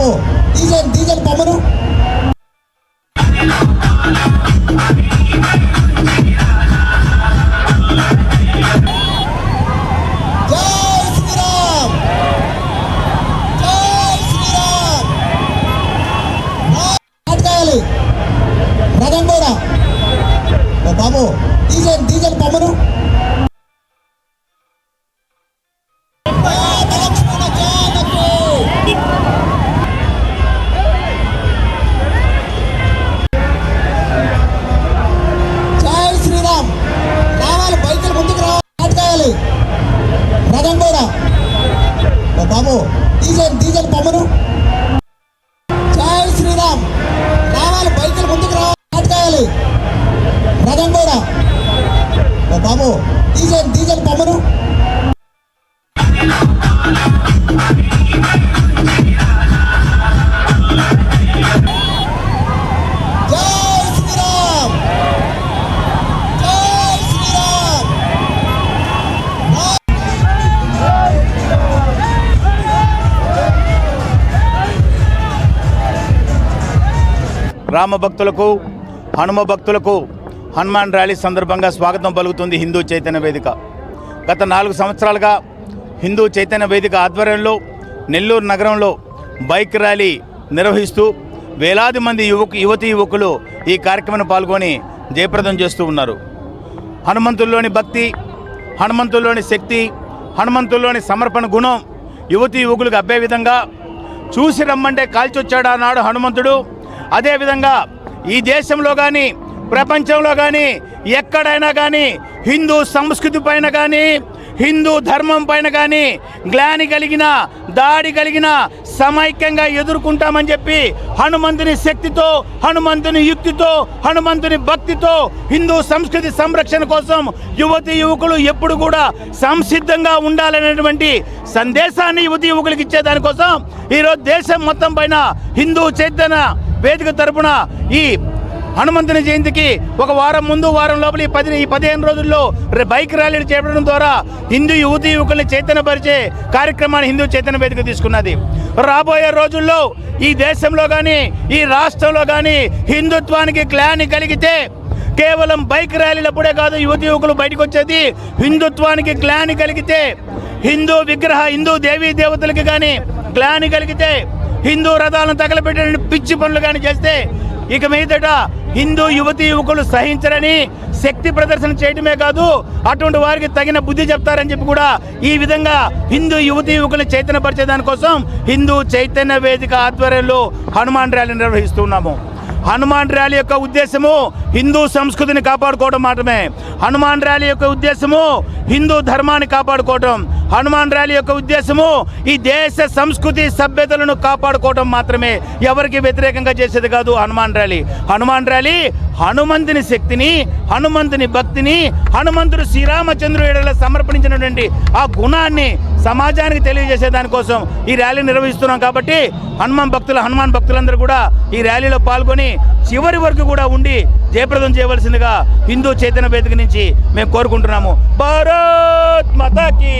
బాబు diesel diesel పంపను రథం కూడా. బాబు డీజల్ డీజల్ పంపను రామ భక్తులకు హనుమ భక్తులకు హనుమాన్ ర్యాలీ సందర్భంగా స్వాగతం పలుకుతుంది హిందూ చైతన్య వేదిక. గత నాలుగు సంవత్సరాలుగా హిందూ చైతన్య వేదిక ఆధ్వర్యంలో నెల్లూరు నగరంలో బైక్ ర్యాలీ నిర్వహిస్తూ వేలాది మంది యువకు యువతి యువకులు ఈ కార్యక్రమంలో పాల్గొని జయప్రదం చేస్తూ ఉన్నారు. హనుమంతుల్లోని భక్తి హనుమంతుల్లోని శక్తి హనుమంతుల్లోని సమర్పణ గుణం యువతి యువకులకు అబ్బే విధంగా చూసి రమ్మంటే కాల్చొచ్చాడు ఆనాడు హనుమంతుడు? అదేవిధంగా ఈ దేశంలో కానీ ప్రపంచంలో కానీ ఎక్కడైనా కానీ హిందూ సంస్కృతి పైన కానీ హిందూ ధర్మం పైన కానీ గ్లాని కలిగిన దాడి కలిగిన సమైక్యంగా ఎదుర్కొంటామని చెప్పి హనుమంతుని శక్తితో హనుమంతుని యుక్తితో హనుమంతుని భక్తితో హిందూ సంస్కృతి సంరక్షణ కోసం యువతి యువకులు ఎప్పుడు కూడా సంసిద్ధంగా ఉండాలనేటువంటి సందేశాన్ని యువతి యువకులకు ఇచ్చేదానికోసం ఈరోజు దేశం మొత్తం పైన హిందూ చైతన్య వేదిక తరపున ఈ హనుమంతుని జయంతికి ఒక వారం ముందు వారం లోపల ఈ పది ఈ పదిహేను రోజుల్లో బైక్ ర్యాలీలు చేపట్టడం ద్వారా హిందూ యువతి యువకుల్ని చైతన్యపరిచే కార్యక్రమాన్ని హిందూ చైతన్య వేదిక తీసుకున్నది. రాబోయే రోజుల్లో ఈ దేశంలో కానీ ఈ రాష్ట్రంలో కానీ హిందుత్వానికి గ్లాని కలిగితే కేవలం బైక్ ర్యాలీలప్పుడే కాదు యువతి యువకులు బయటకు వచ్చేది హిందుత్వానికి గ్లాని కలిగితే హిందూ విగ్రహ హిందూ దేవీ దేవతలకి కానీ గ్లాని కలిగితే హిందూ రథాలను తగలబెట్టే పిచ్చి పనులు కానీ చేస్తే ఇక మీదట హిందూ యువతి యువకులు సహించరని శక్తి ప్రదర్శన చేయడమే కాదు అటువంటి వారికి తగిన బుద్ధి చెప్తారని చెప్పి కూడా ఈ విధంగా హిందూ యువతి యువకులు చైతన్యపరిచే దానికోసం హిందూ చైతన్య వేదిక ఆధ్వర్యంలో హనుమాన్ ర్యాలీ నిర్వహిస్తున్నాము హనుమాన్ ర్యాలీ యొక్క ఉద్దేశము హిందూ సంస్కృతిని కాపాడుకోవడం మాత్రమే. హనుమాన్ ర్యాలీ యొక్క ఉద్దేశము హిందూ ధర్మాన్ని కాపాడుకోవడం హనుమాన్ ర్యాలీ యొక్క ఉద్దేశము ఈ దేశ సంస్కృతి సభ్యతలను కాపాడుకోవడం మాత్రమే. ఎవరికి వ్యతిరేకంగా చేసేది కాదు హనుమాన్ ర్యాలీ. హనుమాన్ ర్యాలీ హనుమంతుని శక్తిని హనుమంతుని భక్తిని హనుమంతుడు శ్రీరామచంద్రుడు సమర్పించినటువంటి ఆ గుణాన్ని సమాజానికి తెలియజేసే దానికోసం ఈ ర్యాలీ నిర్వహిస్తున్నాం కాబట్టి హనుమాన్ భక్తులు హనుమాన్ భక్తులందరూ కూడా ఈ ర్యాలీలో పాల్గొని చివరి వరకు కూడా ఉండి జయప్రదం చేయవలసిందిగా హిందూ చైతన్య వేదిక నుంచి మేము కోరుకుంటున్నాము. భారత్ మతాకి!